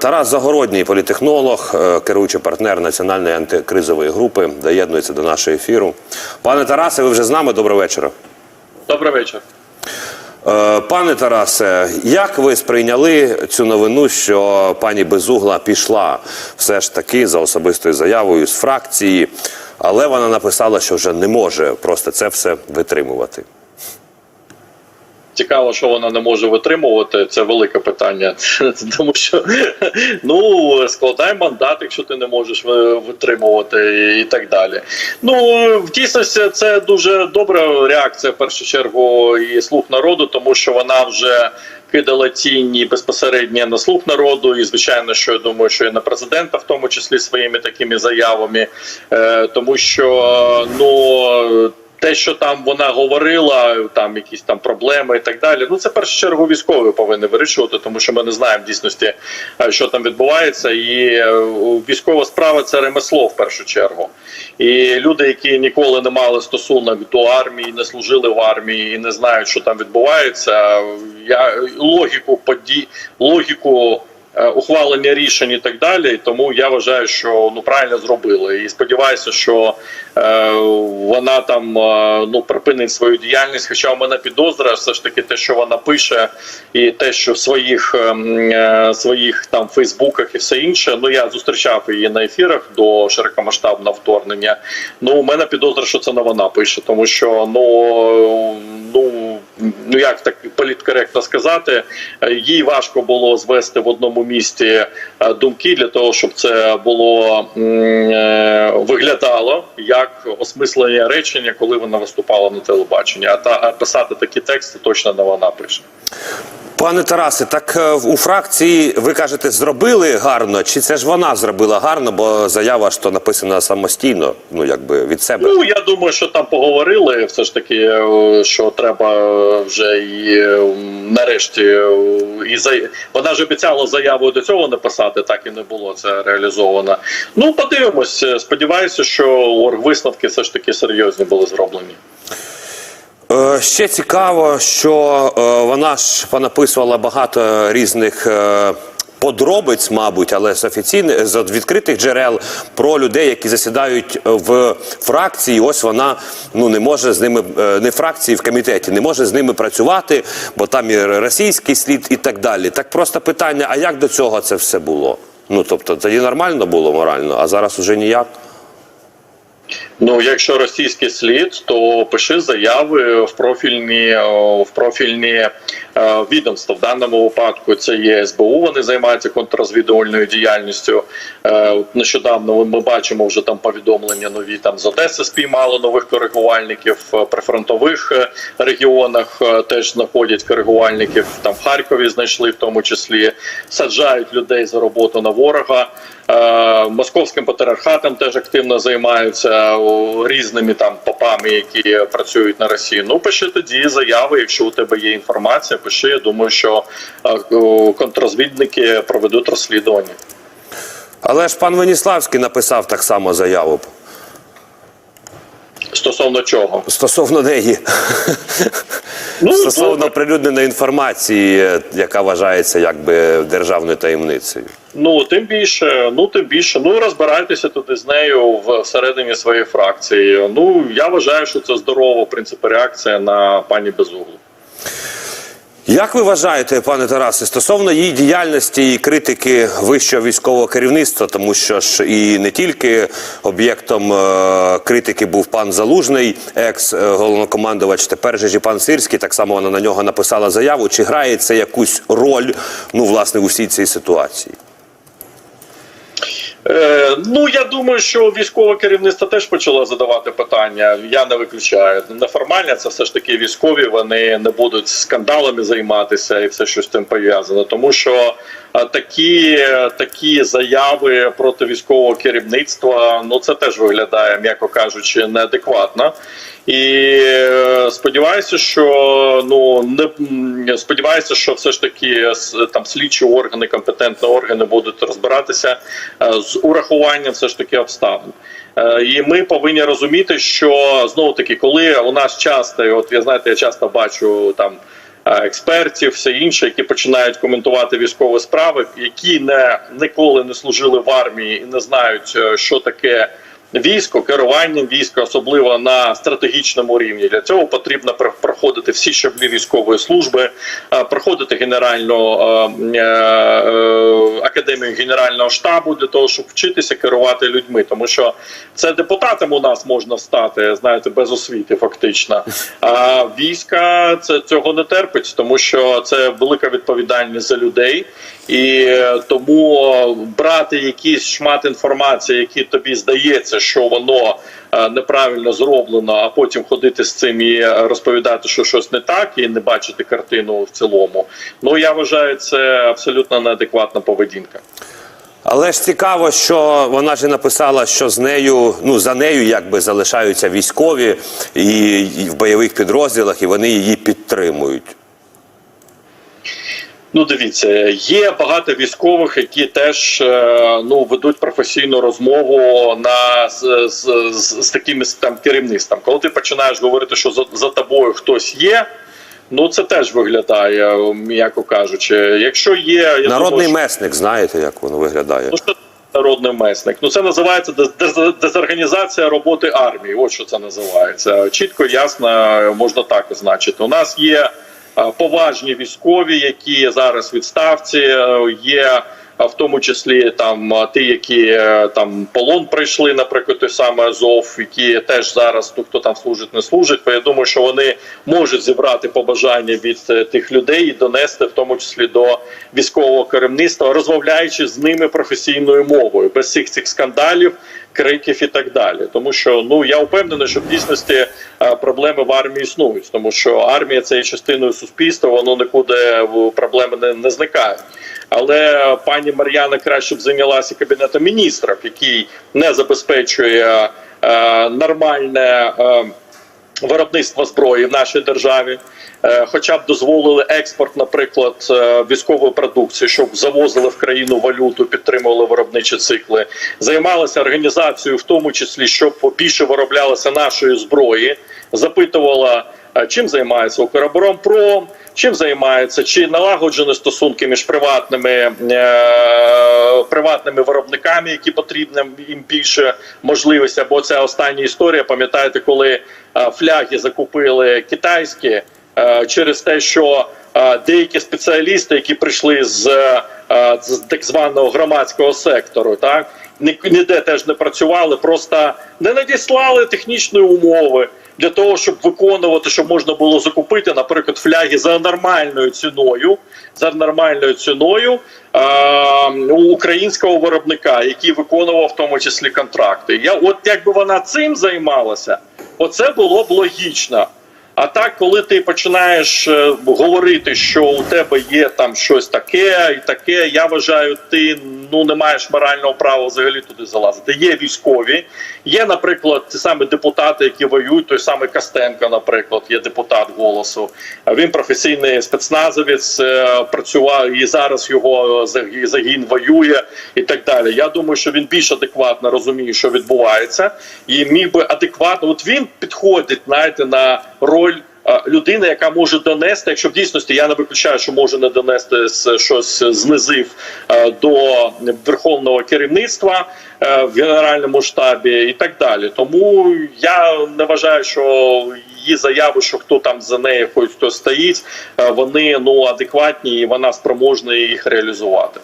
Тарас Загородній, політехнолог, е, керуючий партнер національної антикризової групи, доєднується до нашого ефіру. Пане Тарасе, ви вже з нами? Доброго вечора. Добрий вечір. Е, Пане Тарасе, як ви сприйняли цю новину, що пані Безугла пішла все ж таки за особистою заявою з фракції, але вона написала, що вже не може просто це все витримувати? Цікаво, що вона не може витримувати. Це велике питання. Тому що ну складай мандат, якщо ти не можеш витримувати і так далі. Ну в дійсності це дуже добра реакція в першу чергу і слух народу, тому що вона вже. Кидала тіні безпосередньо на слух народу, і звичайно, що я думаю, що і на президента, в тому числі своїми такими заявами, е, тому що ну те, що там вона говорила, там якісь там проблеми і так далі. Ну це в першу чергу військові повинні вирішувати, тому що ми не знаємо в дійсності, е, що там відбувається. І е, військова справа це ремесло в першу чергу. І люди, які ніколи не мали стосунок до армії, не служили в армії і не знають, що там відбувається. Я логіку подій, логіку. Е, Ухвалення рішень і так далі, тому я вважаю, що ну правильно зробили, і сподіваюся, що е, вона там е, ну припинить свою діяльність. Хоча у мене підозра, все ж таки, те, що вона пише, і те, що в своїх ем, е, своїх там Фейсбуках і все інше. Ну я зустрічав її на ефірах до широкомасштабного вторгнення. Ну у мене підозра, що це не вона пише, тому що ну ну. Ну як так політкоректно сказати, е, їй важко було звести в одному місці е, думки для того, щоб це було е, виглядало як осмислення речення, коли вона виступала на телебаченні. А та писати такі тексти точно не вона пише. Пане Тарасе, так е, у фракції ви кажете, зробили гарно, чи це ж вона зробила гарно, бо заява ж то написана самостійно, ну якби від себе. Ну я думаю, що там поговорили. Все ж таки, е, що треба е, вже і нарешті і за вона ж обіцяла заяву до цього написати, так і не було це реалізовано. Ну подивимось. Сподіваюся, що оргвисновки все ж таки серйозні були зроблені. Е, Ще цікаво, що е, вона ж понаписувала багато різних. е, Подробиць, мабуть, але з офіційних з відкритих джерел про людей, які засідають в фракції. Ось вона ну не може з ними не фракції в комітеті, не може з ними працювати, бо там і російський слід і так далі. Так просто питання: а як до цього це все було? Ну тобто тоді нормально було морально, а зараз уже ніяк. Ну, якщо російський слід, то пиши заяви в профільні в профільні е, відомства. В даному випадку це є СБУ. Вони займаються контррозвідувальною діяльністю. Е, нещодавно ми бачимо вже там повідомлення нові. Там з Одеси спіймали нових коригувальників е, при фронтових е, регіонах. е, Теж знаходять коригувальників. Там в Харкові знайшли в тому числі саджають людей за роботу на ворога. Е, Московським патріархатом теж активно займаються різними там попами, які працюють на Росії. Ну пиши тоді заяви, якщо у тебе є інформація, пиши. Я думаю, що контрозвідники контррозвідники проведуть розслідування. Але ж пан Веніславський написав так само заяву Стосовно чого? стосовно неї. Ну, Стосовно то... прилюдненої інформації, яка вважається якби державною таємницею. Ну тим більше, ну тим більше, ну розбирайтеся туди з нею всередині своєї фракції. Ну я вважаю, що це здорова в принципі реакція на пані Безуглу. Як ви вважаєте, пане Тарасе, стосовно її діяльності і критики вищого військового керівництва, тому що ж і не тільки об'єктом е, критики був пан Залужний, екс е, головнокомандувач, тепер же ж і пан Сирський, так само вона на нього написала заяву. Чи грає це якусь роль, ну власне, у всій цій ситуації? Е, ну я думаю, що військове керівництво теж почало задавати питання. Я не виключаю. Неформальне це все ж таки військові. Вони не будуть скандалами займатися і все, що з тим пов'язано. Тому що такі, такі заяви проти військового керівництва, ну це теж виглядає, м'яко кажучи, неадекватно. І е, сподіваюся, що ну не сподіваюся, що все ж таки там слідчі органи, компетентні органи будуть розбиратися е, з урахуванням все ж таки обставин. Е, І ми повинні розуміти, що знову таки, коли у нас часто, от я знаєте, я часто бачу там. Е, експертів, все інше, які починають коментувати військові справи, які не ніколи не служили в армії і не знають, е, що таке. Військо, керуванням війська, особливо на стратегічному рівні, для цього потрібно проходити всі щаблі військової служби, проходити генеральну е, е, академію генерального штабу для того, щоб вчитися керувати людьми, тому що це депутатом у нас можна стати, знаєте, без освіти, фактично. А війська це цього не терпить, тому що це велика відповідальність за людей, і е, тому брати якийсь шмат інформації, який тобі здається, що воно е, неправильно зроблено, а потім ходити з цим і розповідати, що щось не так, і не бачити картину в цілому. Ну я вважаю, це абсолютно неадекватна поведінка. Але ж цікаво, що вона ж написала, що з нею, ну за нею якби залишаються військові і, і в бойових підрозділах, і вони її підтримують. Ну, дивіться, є багато військових, які теж е, ну ведуть професійну розмову на з, з, з, з такими там керівництвом. Коли ти починаєш говорити, що за, за тобою хтось є. Ну це теж виглядає, м'яко кажучи. Якщо є я Народний думаю, що- месник, знаєте, як воно виглядає? Ну, що народний месник? Ну це називається дез- дез- дезорганізація роботи армії. От що це називається. Чітко, ясно, можна так означити. У нас є поважні військові, які зараз відставці, е, є. В тому числі там е, ті, які е, там полон прийшли, наприклад, той самий Азов, які теж зараз ту, хто там служить, не служить. Бо я думаю, що вони можуть зібрати побажання від е, тих людей і донести, в тому числі до військового керівництва, розмовляючи з ними професійною мовою, без всіх цих скандалів, криків і так далі. Тому що ну я впевнений, що в дійсності е, проблеми в армії існують, тому що армія це є частиною суспільства, воно нікуди проблеми не, не зникають. Але пані Мар'яна краще б зайнялася кабінетом міністрів, який не забезпечує е, нормальне. Е, Виробництва зброї в нашій державі, Е, хоча б дозволили експорт, наприклад, е, військової продукції, щоб завозили в країну валюту, підтримували виробничі цикли, займалися організацією, в тому числі, щоб більше вироблялося нашої зброї, запитувала, чим займається Укроборонпром, чим займається, чи налагоджені стосунки між приватними е, приватними виробниками, які потрібні їм більше можливості. Бо ця остання історія, пам'ятаєте, коли е, фляги закупили китайські е, через те, що е, деякі спеціалісти, які прийшли з, е, з так званого громадського сектору, так ніде теж не працювали, просто не надіслали технічної умови для того, щоб виконувати, щоб можна було закупити, наприклад, фляги за нормальною ціною, за нормальною ціною е, у українського виробника, який виконував в тому числі контракти. Я от якби вона цим займалася, оце було б логічно. А так, коли ти починаєш е, говорити, що у тебе є там щось таке і таке, я вважаю, ти ну не маєш морального права взагалі туди залазити. Є військові, є, наприклад, ті самі депутати, які воюють. Той самий Костенко, наприклад, є депутат голосу. Він професійний спецназовець, е, працював і зараз його загін воює і так далі. Я думаю, що він більш адекватно розуміє, що відбувається, і міг би адекватно. От він підходить, знаєте, на роль. Людина, яка може донести, якщо в дійсності я не виключаю, що може не донести щось з низив е, до верховного керівництва е, в генеральному штабі і так далі. Тому я не вважаю, що її заяви, що хто там за нею, хоч хто стоїть, е, вони ну адекватні і вона спроможна їх реалізувати.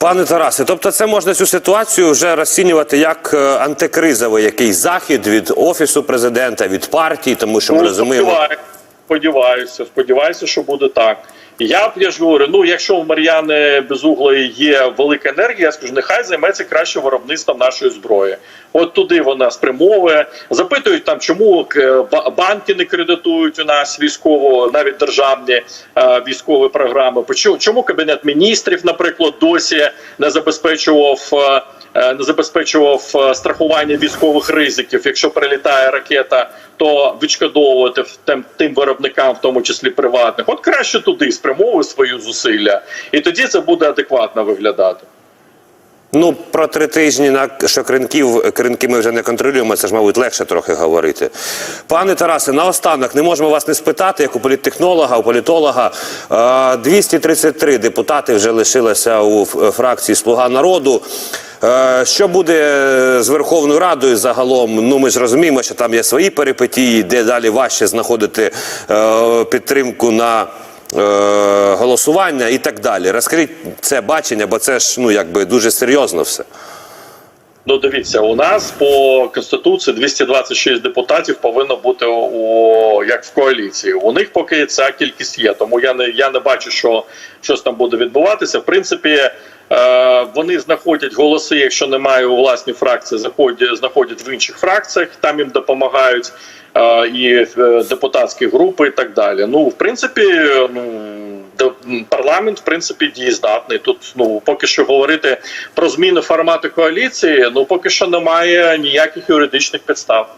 Пане Тарасе, тобто це можна цю ситуацію вже розцінювати як е, антикризовий якийсь захід від офісу президента, від партії, тому що ми Ну, розуміємо. сподіваюся, сподіваюся, сподіваюся, що буде так. Я б я ж говорю, ну якщо в Мар'яни Безуглої є велика енергія, я скажу, нехай займеться краще виробництвом нашої зброї. От туди вона спрямовує. Запитують там, чому е, ба- банки не кредитують у нас військово, навіть державні е, військові програми. Чому кабінет міністрів, наприклад, досі не забезпечував. е, забезпечував е, страхування військових ризиків. Якщо прилітає ракета, то відшкодовувати тим, тим виробникам, в тому числі приватних. От краще туди спрямовуй свої зусилля, і тоді це буде адекватно виглядати. Ну, про три тижні на що кринків, кринки ми вже не контролюємо, це ж, мабуть, легше трохи говорити. Пане Тарасе, наостанок не можемо вас не спитати, як у політтехнолога, у політолога. Е, 233 депутати вже лишилися у фракції Слуга народу. Що буде з Верховною Радою загалом? Ну ми ж розуміємо, що там є свої перипетії, де далі важче знаходити підтримку на голосування і так далі. Розкажіть це бачення, бо це ж ну якби дуже серйозно все. Ну, дивіться, у нас по конституції 226 депутатів повинно бути у як в коаліції. У них поки ця кількість є, тому я не я не бачу, що щось там буде відбуватися. В принципі, е, вони знаходять голоси, якщо немає у власній фракції, заходять знаходять в інших фракціях, там їм допомагають е, і е, депутатські групи, і так далі. Ну, в принципі, ну парламент в принципі дієздатний. Тут ну поки що говорити про зміну формату коаліції. Ну поки що немає ніяких юридичних підстав.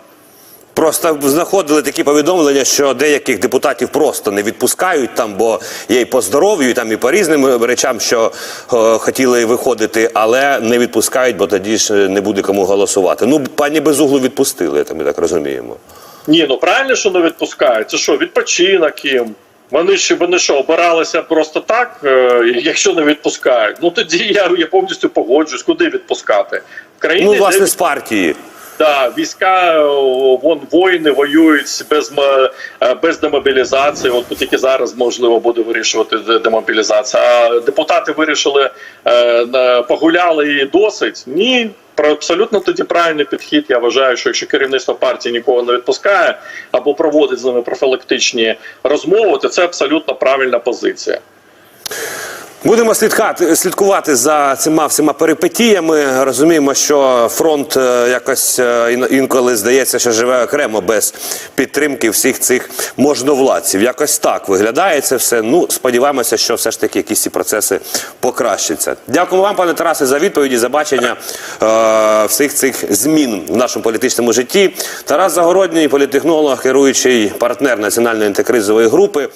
Просто знаходили такі повідомлення, що деяких депутатів просто не відпускають там, бо є і по здоров'ю, і там і по різним речам, що е, хотіли виходити, але не відпускають, бо тоді ж не буде кому голосувати. Ну, пані Безуглу відпустили, ми так розуміємо. Ні, ну правильно, що не відпускають. Це що, відпочинок їм? Вони ж вони що, обиралися просто так, е, якщо не відпускають. Ну тоді я, я повністю погоджуюсь, куди відпускати. В країні Ну, де з партії. Да, війська вон воїни воюють без е, без демобілізації. От тільки зараз можливо буде вирішувати де- демобілізація. А депутати вирішили е, погуляли і досить. Ні. Про абсолютно тоді правильний підхід. Я вважаю, що якщо керівництво партії нікого не відпускає або проводить з ними профілактичні розмови, то це абсолютно правильна позиція. Будемо слідкати, слідкувати за цими всіма перипетіями. Розуміємо, що фронт е, якось е, ін- інколи здається, що живе окремо без підтримки всіх цих можновладців. Якось так виглядає це все. Ну, сподіваємося, що все ж таки якісь ці процеси покращаться. Дякую вам, пане Тарасе, за відповіді, за бачення е, всіх цих змін в нашому політичному житті. Тарас Загородній, політтехнолог, керуючий партнер національної антикризової групи.